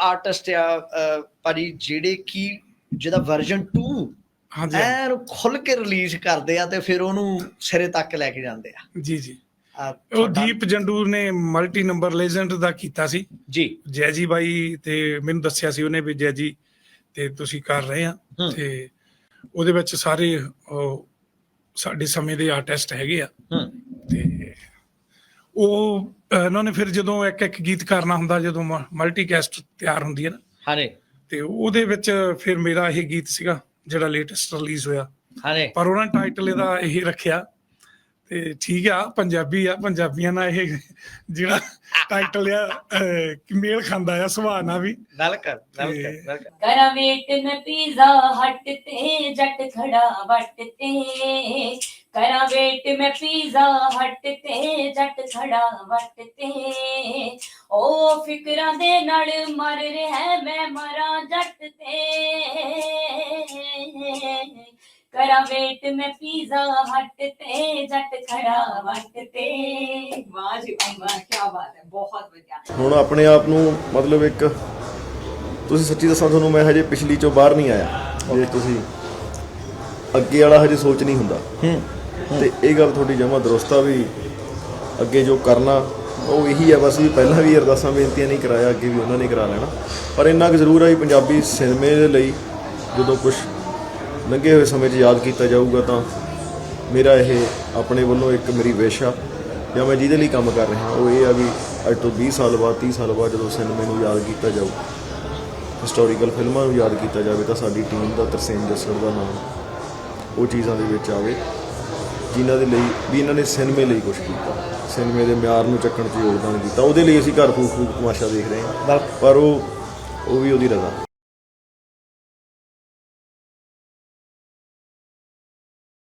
Artist ਆ ਭਾਜੀ ਜਿਹੜੇ ਕੀ ਜਿਹਦਾ ਵਰਜ਼ਨ 2 ਹਾਂਜੀ ਐਨ ਖੁੱਲ ਕੇ ਰਿਲੀਜ਼ ਕਰਦੇ ਆ ਤੇ ਫਿਰ ਉਹਨੂੰ ਸਿਰੇ ਤੱਕ ਲੈ ਕੇ ਜਾਂਦੇ ਆ। ਜੀ ਜੀ। ਉਹ ਦੀਪ ਜੰਡੂਰ ਨੇ ਮਲਟੀ ਨੰਬਰ ਲੈਜੈਂਡ ਦਾ ਕੀਤਾ ਸੀ। ਜੀ। ਜੈ ਜੀ ਬਾਈ ਤੇ ਮੈਨੂੰ ਦੱਸਿਆ ਸੀ ਉਹਨੇ ਵੀ ਜੈ ਜੀ ਤੇ ਤੁਸੀਂ ਕਰ ਰਹੇ ਆ। ਤੇ ਉਹਦੇ ਵਿੱਚ ਸਾਰੇ ਸਾਡੇ ਸਮੇਂ ਦੇ ਆਰਟਿਸਟ ਹੈਗੇ ਆ। ਉਹ ਉਹਨਾਂ ਨੇ ਫਿਰ ਜਦੋਂ ਇੱਕ ਇੱਕ ਗੀਤ ਕਰਨਾ ਹੁੰਦਾ ਜਦੋਂ ਮਲਟੀ ਕੈਸਟ ਤਿਆਰ ਹੁੰਦੀ ਹੈ ਨਾ। ਹਾਂਜੀ। ਤੇ ਉਹਦੇ ਵਿੱਚ ਫਿਰ ਮੇਰਾ ਇਹ ਗੀਤ ਸੀਗਾ ਜਿਹੜਾ ਲੇਟੈਸਟ ਰਿਲੀਜ਼ ਹੋਇਆ। ਹਾਂਜੀ। ਪਰ ਉਹਨਾਂ ਟਾਈਟਲ ਇਹਦਾ ਇਹ ਰੱਖਿਆ ਤੇ ਠੀਕ ਆ ਪੰਜਾਬੀ ਆ ਪੰਜਾਬੀਆਂ ਨਾਲ ਇਹ ਜਿਹੜਾ ਟਾਈਟਲ ਆ ਅਹ, ਮੇਲ ਖਾਂਦਾ ਆ ਸੁਭਾਅ ਨਾਲ ਵੀ। ਵੈਲਕਮ ਵੈਲਕਮ ਤੇ- ਵੈਲਕਮ ਕਰਾਂ। ਵੇਟ ਮੈਂ ਪੀਜ਼ਾ ਹਟ ਤੇ ਜੱਟ ਖੜਾ ਵੱਟ ਤੇ ਕਰਾਂ ਵੇਟ ਮੈਂ ਪੀਜ਼ਾ ਹਟ ਤੇ ਜੱਟ ਖੜਾ ਵੱਟ ਤੇ ਉਹ ਫਿਕਰਾਂ ਦੇ ਨਾਲ ਮਰ ਰਿਹਾ ਮੈਂ ਮਰਾਂ ਜੱਟ ਤੇ। ਵੇਟ ਮੈਂ ਪੀਜ਼ਾ ਹਟ ਤੇ ਜੱਟ ਖੜਾ ਵੱਟ ਤੇ ਵਾਹ ਜੀ ਵਾਹ ਕੀ ਬਾਤ ਹੈ ਬਹੁਤ ਵਧੀਆ ਹੁਣ ਆਪਣੇ ਆਪ ਨੂੰ ਮਤਲਬ ਇੱਕ ਤੁਸੀਂ ਸੱਚੀ ਦੱਸਾਂ ਤੁਹਾਨੂੰ ਮੈਂ ਹਜੇ ਪਿਛਲੀ ਚੋਂ ਬਾਹਰ ਨਹੀਂ ਆਇਆ। ਜੇ ਤੁਸੀਂ ਅੱਗੇ ਵਾਲਾ ਹਜੇ ਸੋਚ ਨਹੀਂ ਹੁੰਦਾ। ਹੂੰ ਤੇ ਇਹ ਗੱਲ ਤੁਹਾਡੀ ਜਮਾ ਦਰੁਸਤ ਆ ਵੀ ਅੱਗੇ ਜੋ ਕਰਨਾ ਉਹ ਇਹੀ ਆ ਬਸ ਵੀ ਪਹਿਲਾਂ ਵੀ ਅਰਦਾਸਾਂ ਬੇਨਤੀਆਂ ਨਹੀਂ ਕਰਾਇਆ ਅੱਗੇ ਵੀ ਉਹਨਾਂ ਨੇ ਕਰਾ ਲੈਣਾ। ਪਰ ਇੰਨਾ ਕੁ ਜ਼ਰੂਰ ਆ ਵੀ ਪੰਜਾਬੀ ਸਿਨੇਮੇ ਦੇ ਲਈ ਜਦੋਂ ਕੁਝ ਲੰਘੇ ਹੋਏ ਸਮੇਂ 'ਚ ਯਾਦ ਕੀਤਾ ਜਾਊਗਾ ਤਾਂ ਮੇਰਾ ਇਹ ਆਪਣੇ ਵੱਲੋਂ ਇੱਕ ਮੇਰੀ ਵਿਸ਼ ਆ ਜਾਂ ਮੈਂ ਜਿਹਦੇ ਲਈ ਕੰਮ ਕਰ ਰਿਹਾ ਉਹ ਇਹ ਆ ਵੀ ਅੱਜ ਤੋਂ 20 ਸਾਲ ਬਾਅਦ 30 ਸਾਲ ਬਾਅਦ ਜਦੋਂ ਸਿਨੇਮੇ ਨੂੰ ਯਾਦ ਕੀਤਾ ਜਾਊ ਹਿਸਟੋਰੀਕਲ ਫਿਲਮਾਂ ਨੂੰ ਯਾਦ ਕੀਤਾ ਜਾਵੇ ਤਾਂ ਸਾਡੀ ਟੀਮ ਦਾ ਤਰਸੇਮ ਜੱਸੜ ਦਾ ਨਾਮ ਉਹ ਚੀਜ਼ਾਂ ਦੇ ਵਿੱਚ ਆਵੇ ਜਿਨ੍ਹਾਂ ਦੇ ਲਈ ਵੀ ਇਹਨਾਂ ਨੇ ਸਿਨੇਮੇ ਲਈ ਕੁਝ ਕੀਤਾ ਸਿਨੇਮੇ ਦੇ ਮਿਆਰ ਨੂੰ ਚੱਕਣ 'ਚ ਯੋਗਦਾਨ ਕੀਤਾ ਉਹਦੇ ਲਈ ਅਸੀਂ ਘਰ ਫੂਕ ਫੂਕ ਤਮਾਸ਼ਾ ਦੇਖ ਰਹੇ ਹਾਂ ਪਰ ਉਹ ਉਹ ਵੀ ਉਹਦੀ ਰਜ਼ਾ।